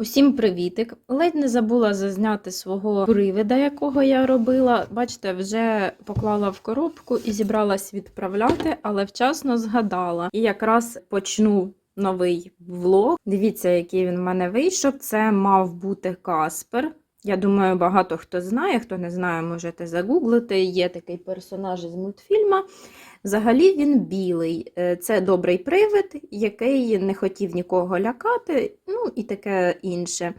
Усім привітик! Ледь не забула зазняти свого привида, якого я робила. Бачите, вже поклала в коробку і зібралась відправляти, але вчасно згадала. І якраз почну новий влог. Дивіться, який він в мене вийшов. Це мав бути Каспер. Я думаю, багато хто знає, хто не знає, можете загуглити. Є такий персонаж із мультфільма. Взагалі він білий. Е, Це добрий привид, який не хотів нікого лякати, ну і таке інше.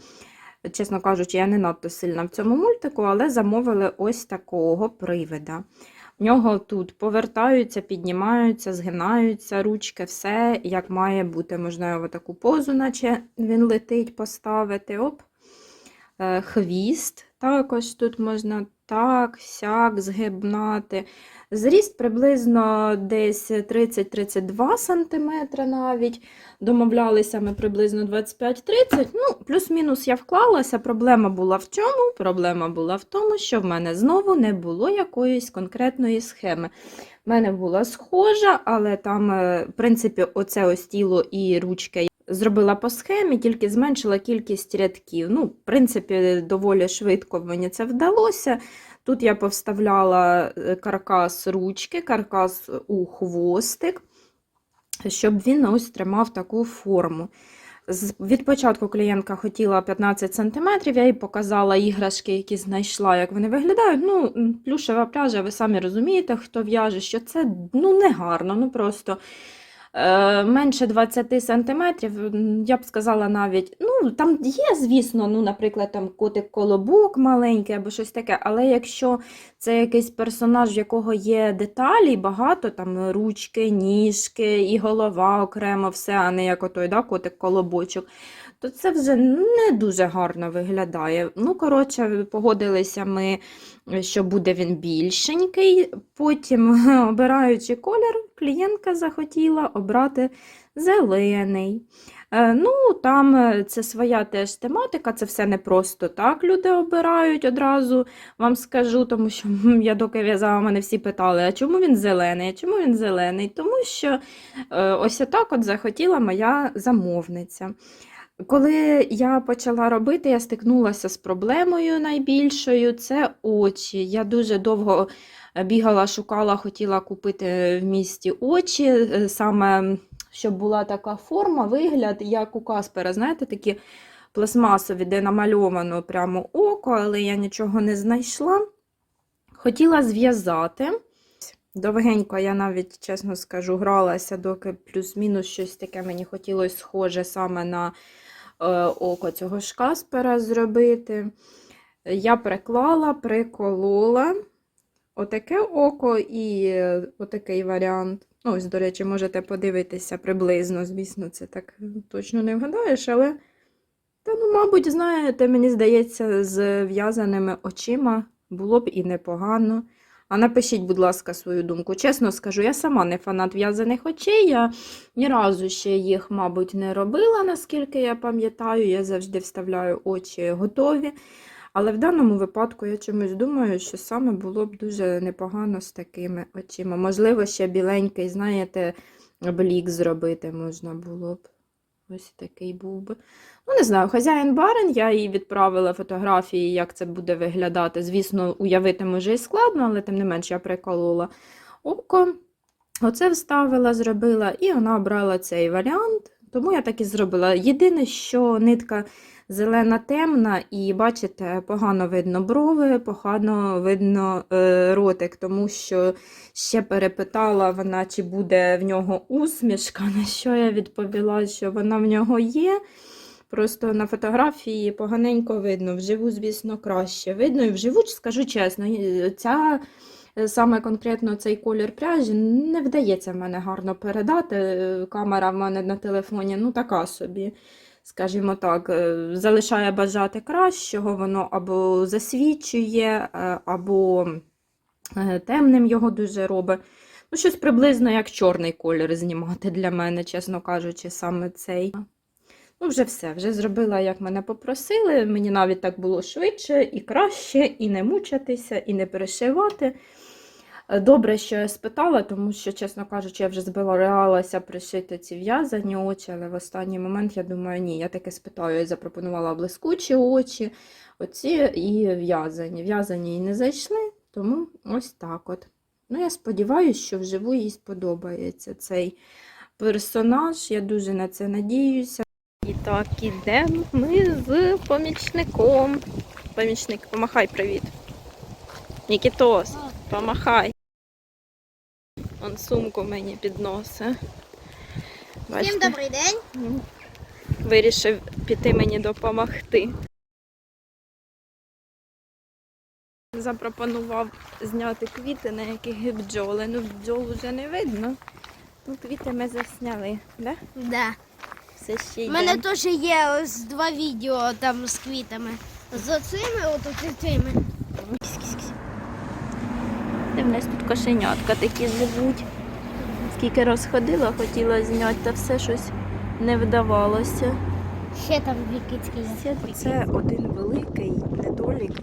Чесно кажучи, я не надто сильна в цьому мультику, але замовили ось такого привида. В нього тут повертаються, піднімаються, згинаються ручки, все як має бути. Можна його таку позу, наче він летить, поставити. Оп. Е, Хвіст також тут можна так, сяк, згибнати. Зріст приблизно десь 30-32 см навіть. Домовлялися ми приблизно 25-30. Ну, плюс-мінус я вклалася. Проблема була в чому? Проблема була в тому, що в мене знову не було якоїсь конкретної схеми. В мене була схожа, але там, е, в принципі, оце ось тіло і ручки я зробила по схемі, тільки зменшила кількість рядків. Ну, в принципі, доволі швидко мені це вдалося. Тут я повставляла е, каркас ручки, каркас у хвостик, щоб він ось тримав таку форму. Від початку клієнтка хотіла 15 см, я їй показала іграшки, які знайшла, як вони виглядають. Ну, плюшева пряжа, ви самі розумієте, хто в'яже, що це ну, не гарно, ну просто менше 20 см, я б сказала навіть, ну, там є, звісно, ну, наприклад, там котик-колобок маленький або щось таке, але якщо це якийсь персонаж, в якого є деталі багато, там ручки, ніжки і голова окремо, все, а не як отой да, котик-колобочок, то це вже не дуже гарно виглядає. Ну, коротше, погодилися ми, що буде він більшенький. Потім, обираючи колір, клієнтка захотіла обрати зелений. Е, Ну, там е, це своя теж тематика, це все не просто так люди обирають одразу, вам скажу, тому що я доки в'язала, мене всі питали, а чому він зелений? А чому він зелений? Тому що е, ось отак от захотіла моя замовниця. Коли я почала робити, я стикнулася з проблемою найбільшою це очі. Я дуже довго е, бігала, шукала, хотіла купити в місті очі, е, саме щоб була така форма, вигляд, як у Каспера, знаєте, такі пластмасові, де намальовано прямо око, але я нічого не знайшла. Хотіла зв'язати. Довгенько я навіть, чесно скажу, гралася, доки плюс-мінус щось таке мені хотілося схоже саме на око цього ж Каспера зробити. Я приклала, приколола отаке око і е, отакий варіант. Ну, ось, до речі, можете подивитися приблизно, звісно, це так точно не вгадаєш, але, та, ну, мабуть, знаєте, мені здається, з в'язаними очима було б і непогано. А напишіть, будь ласка, свою думку. Чесно скажу, я сама не фанат в'язаних очей. Я ні разу ще їх, мабуть, не робила, наскільки я пам'ятаю. Я завжди вставляю очі готові. Але в даному випадку я чомусь думаю, що саме було б дуже непогано з такими очима. Можливо, ще біленький, знаєте, блік зробити можна було б. Ось такий був би. Ну, не знаю, хазяїн барин, я їй відправила фотографії, як це буде виглядати. Звісно, уявити може і складно, але тим не менш я приколола око. Оце вставила, зробила, і вона обрала цей варіант. Тому я так і зробила. Єдине, що нитка зелена темна, і бачите, погано видно брови, погано видно е, ротик, тому що ще перепитала вона, чи буде в нього усмішка, на що я відповіла, що вона в нього є. Просто на фотографії поганенько видно, вживу, звісно, краще видно. І вживу, скажу чесно, ця е, саме конкретно цей колір пряжі не вдається в мене гарно передати. Е, Камера в мене на телефоні, ну така собі, скажімо так, е, залишає бажати кращого, воно або засвічує, е, або е, темним його дуже робить. Ну, щось приблизно як чорний колір знімати для мене, чесно кажучи, саме цей. Ну, вже все, вже зробила, як мене попросили. Мені навіть так було швидше і краще, і не мучатися, і не перешивати. Добре, що я спитала, тому що, чесно кажучи, я вже збиралася пришити ці в'язані очі, але в останній момент я думаю, ні, я таки спитаю, я запропонувала блискучі очі, оці і в'язані. В'язані їй не зайшли, тому ось так от. Ну, я сподіваюся, що вживу їй сподобається цей персонаж. Я дуже на це надіюся. І так, ідемо ми з помічником. Помічник, помахай привіт. Нікітос, помахай. Он сумку мені підносить. Всім добрий день. вирішив піти мені допомогти. Запропонував зняти квіти, на яких бджоли. Ну, бджол вже не видно. Ну, квіти ми засняли, да? Да. Все ще У йде. мене теж є ось два відео там з квітами. З оцими, от цими. Де в нас тут кошенятка такі живуть. Скільки раз ходила, хотіла зняти, та все щось не вдавалося. Ще там дві кицьки є. Це один великий недолік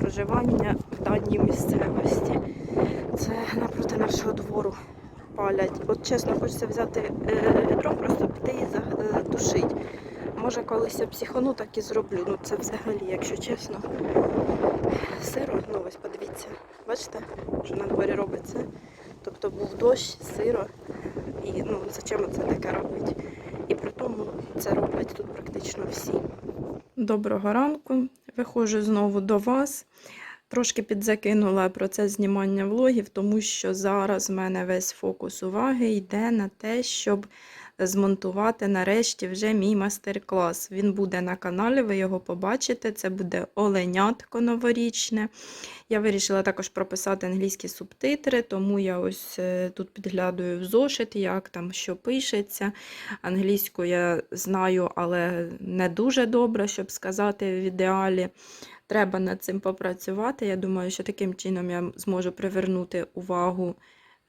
проживання в даній місцевості. Це напроти нашого двору палять. От чесно, хочеться взяти е, відро, просто піти і задушити. Може, колись я психану, так і зроблю. Ну це взагалі, якщо чесно. Сиро, ну ось подивіться. Бачите, що на дворі робиться? Тобто був дощ, сиро. І ну, зачем це таке робить? І при тому це роблять тут практично всі. Доброго ранку. Виходжу знову до вас. Трошки підзакинула процес знімання влогів, тому що зараз в мене весь фокус уваги йде на те, щоб змонтувати нарешті вже мій майстер-клас. Він буде на каналі, ви його побачите. Це буде оленятко новорічне. Я вирішила також прописати англійські субтитри, тому я ось е, тут підглядаю в зошит, як там що пишеться. Англійську я знаю, але не дуже добре, щоб сказати в ідеалі. Треба над цим попрацювати. Я думаю, що таким чином я зможу привернути увагу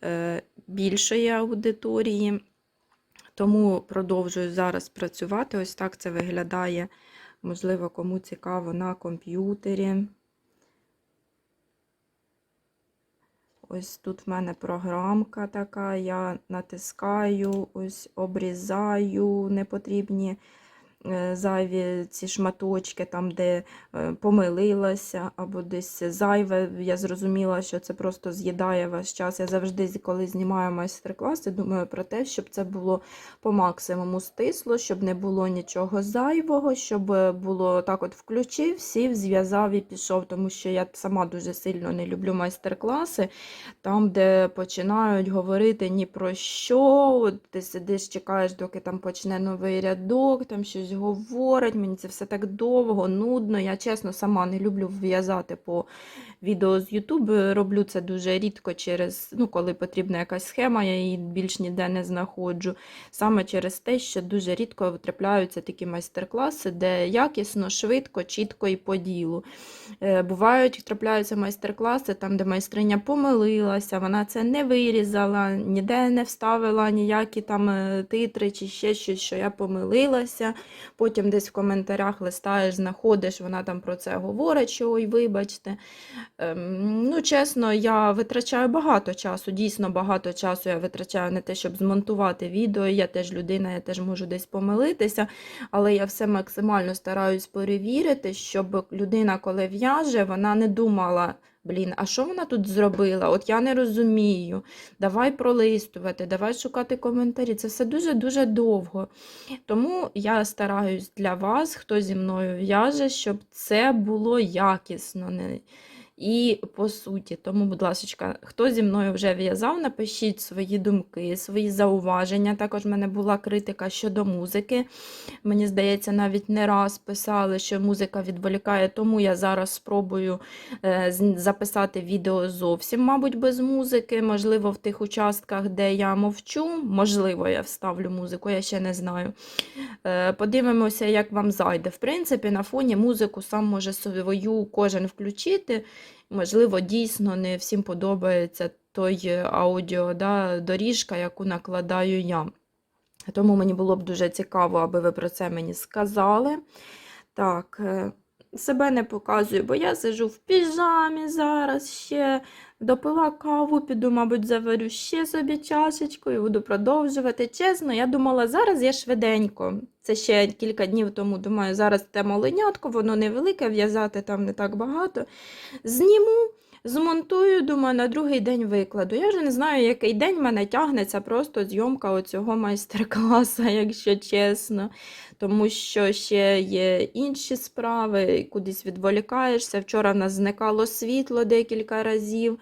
е, більшої аудиторії. Тому продовжую зараз працювати. Ось так це виглядає. Можливо, кому цікаво на комп'ютері. Ось тут в мене програмка така, я натискаю, ось обрізаю непотрібні зайві ці шматочки, там, де е, помилилася, або десь зайве. Я зрозуміла, що це просто з'їдає ваш час. Я завжди, коли знімаю майстер-класи, думаю про те, щоб це було по максимуму стисло, щоб не було нічого зайвого, щоб е, було так от включив, сів, зв'язав і пішов, тому що я сама дуже сильно не люблю майстер-класи, там, де починають говорити ні про що, ти сидиш, чекаєш, доки там почне новий рядок, там щось говорить, мені це все так довго, нудно. Я чесно сама не люблю в'язати по відео з YouTube. Роблю це дуже рідко через, ну, коли потрібна якась схема, я її більш ніде не знаходжу. Саме через те, що дуже рідко трапляються такі майстер-класи, де якісно, швидко, чітко і по ділу. Е, Бувають, трапляються майстер-класи, там, де майстриня помилилася, вона це не вирізала, ніде не вставила ніякі там е, титри чи ще щось, що я помилилася. Потім десь в коментарях листаєш, знаходиш, вона там про це говорить, що ой, вибачте. Ем, Ну, чесно, я витрачаю багато часу, дійсно багато часу я витрачаю на те, щоб змонтувати відео. Я теж людина, я теж можу десь помилитися, але я все максимально стараюсь перевірити, щоб людина, коли в'яже, вона не думала. Блін, а що вона тут зробила? От я не розумію. Давай пролистувати, давай шукати коментарі. Це все дуже-дуже довго. Тому я стараюсь для вас, хто зі мною в'яже, щоб це було якісно. І по суті, тому, будь ласка, хто зі мною вже в'язав, напишіть свої думки, свої зауваження. Також в мене була критика щодо музики. Мені здається, навіть не раз писали, що музика відволікає, тому я зараз спробую е, записати відео зовсім, мабуть, без музики. Можливо, в тих участках, де я мовчу, можливо, я вставлю музику, я ще не знаю. Е, Подивимося, як вам зайде. В принципі, на фоні музику сам може свою кожен включити. Можливо, дійсно не всім подобається той е, аудіо, да, доріжка, яку накладаю я. Тому мені було б дуже цікаво, аби ви про це мені сказали. Так, е, себе не показую, бо я сижу в піжамі зараз ще. Допила каву, піду, мабуть, заварю ще собі чашечку і буду продовжувати. Чесно, я думала, зараз я швиденько. Це ще кілька днів тому. Думаю, зараз те маленятко, воно невелике, в'язати там не так багато. Зніму, змонтую, думаю, на другий день викладу. Я вже не знаю, який день в мене тягнеться просто зйомка оцього майстер-класу, якщо чесно. Тому що ще є інші справи, кудись відволікаєшся. Вчора в нас зникало світло декілька разів.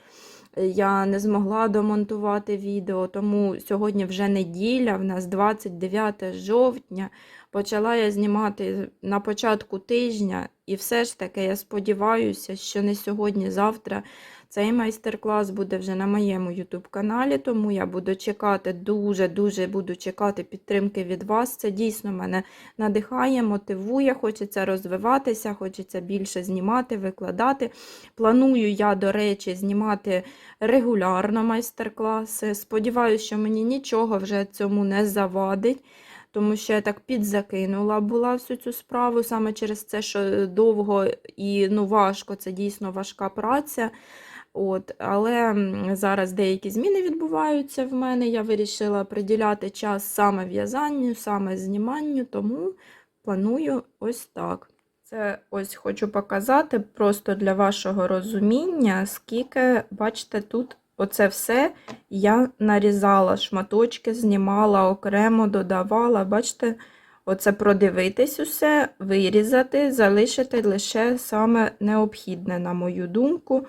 Я не змогла домонтувати відео, тому сьогодні вже неділя, в нас 29 жовтня. Почала я знімати на початку тижня, і все ж таки я сподіваюся, що не сьогодні, завтра цей майстер-клас буде вже на моєму YouTube каналі, тому я буду чекати, дуже-дуже буду чекати підтримки від вас. Це дійсно мене надихає, мотивує, хочеться розвиватися, хочеться більше знімати, викладати. Планую я, до речі, знімати регулярно майстер-класи. Сподіваюся, що мені нічого вже цьому не завадить. Тому що я так підзакинула була всю цю справу саме через це, що довго і ну, важко, це дійсно важка праця. От, але зараз деякі зміни відбуваються в мене. Я вирішила приділяти час саме в'язанню, саме зніманню, тому планую ось так. Це ось хочу показати просто для вашого розуміння, скільки, бачите, тут оце все я нарізала шматочки, знімала окремо, додавала. Бачите, оце продивитись усе, вирізати, залишити лише саме необхідне, на мою думку.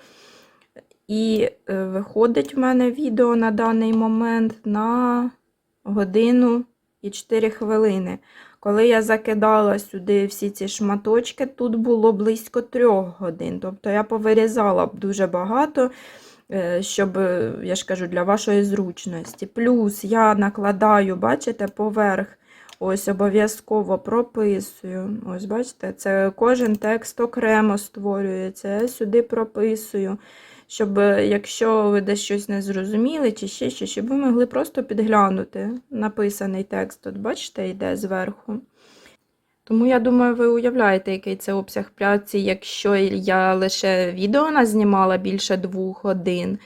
І е, виходить в мене відео на даний момент на годину і 4 хвилини. Коли я закидала сюди всі ці шматочки, тут було близько 3 годин. Тобто я повирізала б дуже багато, е, щоб, е, я ж кажу, для вашої зручності. Плюс я накладаю, бачите, поверх. Ось обов'язково прописую. Ось, бачите, це кожен текст окремо створюється. Я сюди прописую, щоб, е, якщо ви десь щось не зрозуміли чи ще щось, щоб ви могли просто підглянути написаний текст. От бачите, йде зверху. Тому я думаю, ви уявляєте, який це обсяг праці, якщо я лише відео назнімала більше двох годин.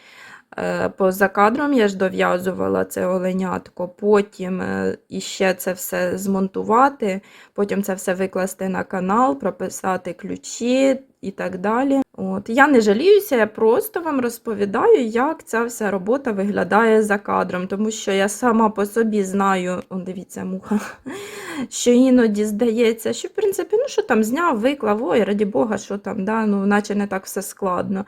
Е, Поза кадром я ж дов'язувала це оленятко, потім е, іще це все змонтувати, потім це все викласти на канал, прописати ключі і так далі. От. Я не жаліюся, я просто вам розповідаю, як ця вся робота виглядає за кадром, тому що я сама по собі знаю, о, дивіться, муха, що іноді здається, що в принципі, ну що там зняв, виклав, ой, раді Бога, що там, да, ну, наче не так все складно.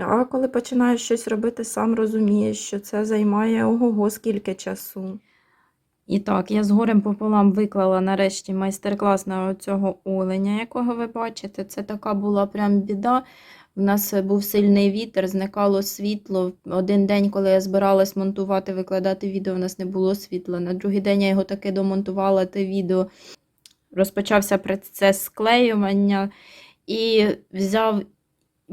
А коли починаєш щось робити, сам розумієш, що це займає ого-го скільки часу. І так, я з горем пополам виклала нарешті майстер-клас на цього оленя, якого ви бачите. Це така була прям біда. У нас був сильний вітер, зникало світло. Один день, коли я збиралась монтувати, викладати відео, у нас не було світла. На другий день я його таки домонтувала, те відео. Розпочався процес склеювання і взяв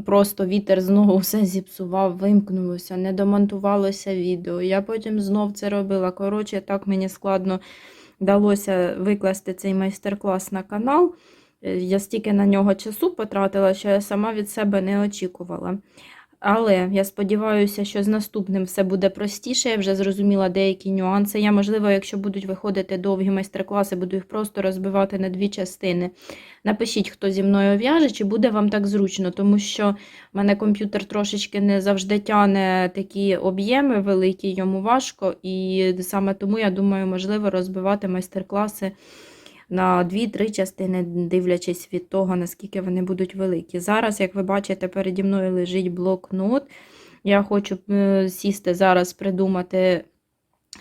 просто вітер знову все зіпсував, вимкнулося, не домонтувалося відео. Я потім знов це робила. Коротше, так мені складно вдалося викласти цей майстер-клас на канал. Е, Я стільки на нього часу потратила, що я сама від себе не очікувала. Але я сподіваюся, що з наступним все буде простіше. Я вже зрозуміла деякі нюанси. Я, можливо, якщо будуть виходити довгі майстер-класи, буду їх просто розбивати на дві частини. Напишіть, хто зі мною в'яже, чи буде вам так зручно, тому що в мене комп'ютер трошечки не завжди тяне такі об'єми великі, йому важко. І саме тому, я думаю, можливо розбивати майстер-класи на 2-3 частини, дивлячись від того, наскільки вони будуть великі. Зараз, як ви бачите, переді мною лежить блокнот. Я хочу е, сісти зараз, придумати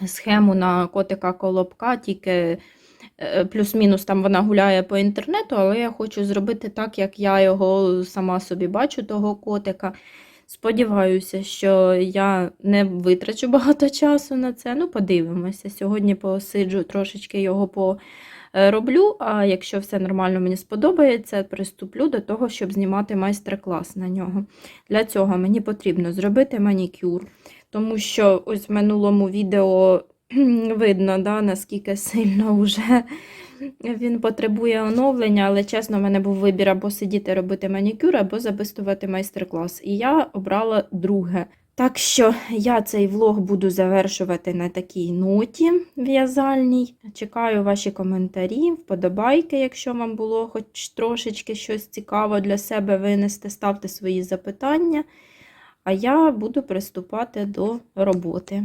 схему на котика колобка, тільки е, плюс-мінус там вона гуляє по інтернету, але я хочу зробити так, як я його сама собі бачу, того котика. Сподіваюся, що я не витрачу багато часу на це. Ну, подивимося. Сьогодні посиджу трошечки його по роблю, а якщо все нормально мені сподобається, приступлю до того, щоб знімати майстер-клас на нього. Для цього мені потрібно зробити манікюр, тому що ось в минулому відео видно, да, наскільки сильно вже він потребує оновлення, але чесно, в мене був вибір або сидіти робити манікюр, або записувати майстер-клас. І я обрала друге. Так що я цей влог буду завершувати на такій ноті в'язальній. Чекаю ваші коментарі, вподобайки, якщо вам було хоч трошечки щось цікаво для себе винести, ставте свої запитання. А я буду приступати до роботи.